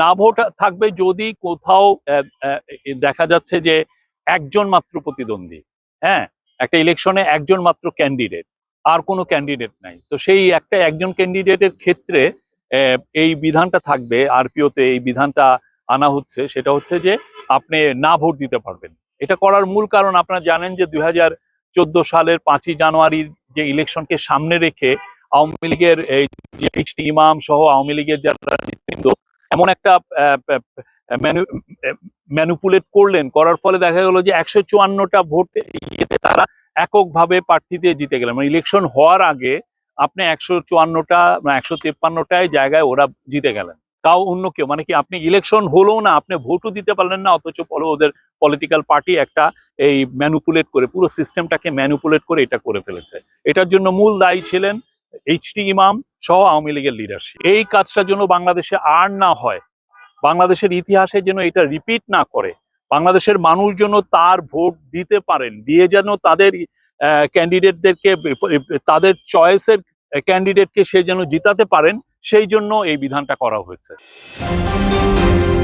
না ভোট থাকবে যদি কোথাও দেখা যাচ্ছে যে একজন মাত্র প্রতিদ্বন্দ্বী হ্যাঁ? একটা ইলেকশনে একজন মাত্র ক্যান্ডিডেট আর কোনো ক্যান্ডিডেট নাই। তো সেই একটা একজন ক্যান্ডিডেটের ক্ষেত্রে এই বিধানটা থাকবে, আরপিওতে এই বিধানটা আনা হচ্ছে, সেটা হচ্ছে যে আপনি না ভোট দিতে পারবেন। এটা করার মূল কারণ আপনারা জানেন যে দুই হাজার চোদ্দ সালের পাঁচই জানুয়ারির যে ইলেকশনকে সামনে রেখে আওয়ামী লীগের এই ইমাম সহ আওয়ামী লীগের যারা নেতৃবৃন্দ এমন একটা ম্যানুপুলেট করলেন, করার ফলে দেখা গেল যে একশো চুয়ান্নটা ভোট ইয়েতে তারা এককভাবে প্রার্থীতে জিতে গেলেন। মানে ইলেকশন হওয়ার আগে আপনি একশো চুয়ান্নটা একশো তেপ্পান্নটায় জায়গায় ওরা জিতে গেলেন। তাও অন্য কেউ মানে কি আপনি ইলেকশন হলো না, আপনি ভোটও দিতে পারলেন না, অথচ ওদের পলিটিক্যাল পার্টি একটা এই ম্যানুপুলেট করে, পুরো সিস্টেমটাকে ম্যানুপুলেট করে এটা করে ফেলেছে। এটার জন্য মূল দায়ী ছিলেন এইচটি ইমাম সহ আওয়ামী লীগের লিডারশিপ এই কাজটা যেন বাংলাদেশে আর না হয়, বাংলাদেশের ইতিহাসে যেন এটা রিপিট না করে, বাংলাদেশের মানুষ যেন তার ভোট দিতে পারেন, দিয়ে যেন তাদের ক্যান্ডিডেটদেরকে তাদের চয়েসের ক্যান্ডিডেটকে সে যেন জিতাতে পারেন, সেই জন্য এই বিধানটা করা হয়েছে।